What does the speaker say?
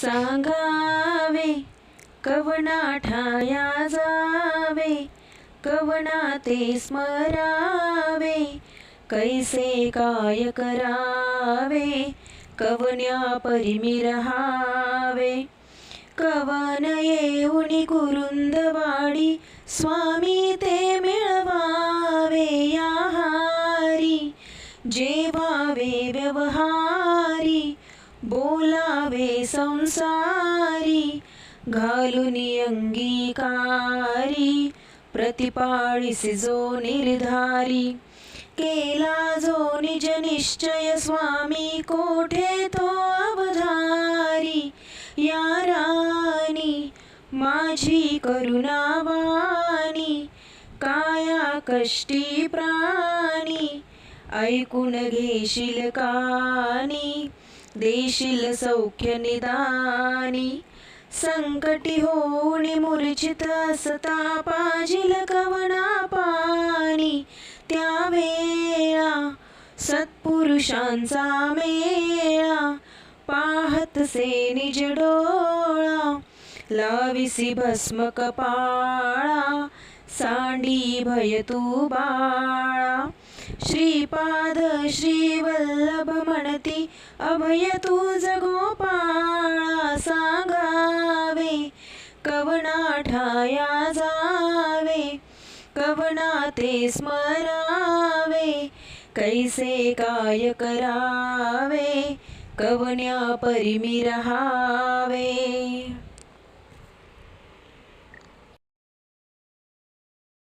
सांगावे कवना ठाया जावे कवना ते स्मरावे कैसे काय करावे कवन्या परिमी रहावे. कवन येऊनी कुरुंदवाडी स्वामी ते मिळवावे या हारी. जेवावे व्यवहार बोलावे संसारी घालून अंगीकारी प्रतिपाळीस जो निर्धारी. केला जो निज निश्चय स्वामी कोठे तो अवधारी? या राणी माझी करुणावाणी काया कष्टी प्राणी ऐकून घेशील कानी? देशील सौख्य निदानी संकटी होणी मूर्छित असता पाजिल कवना पाणी त्यावेळा सत्पुरुषांचा मेळा पाहतसे निज डोळा लाविसी भस्म कपाळा सांडी भय तू बाळा. श्रीपाद श्रीवल्लभ अभय तुझ गोपाळा सांगावे कवना ठाया जावे कवना ते स्मरावे कैसे काय करावे कवन्या परिमी रहावे.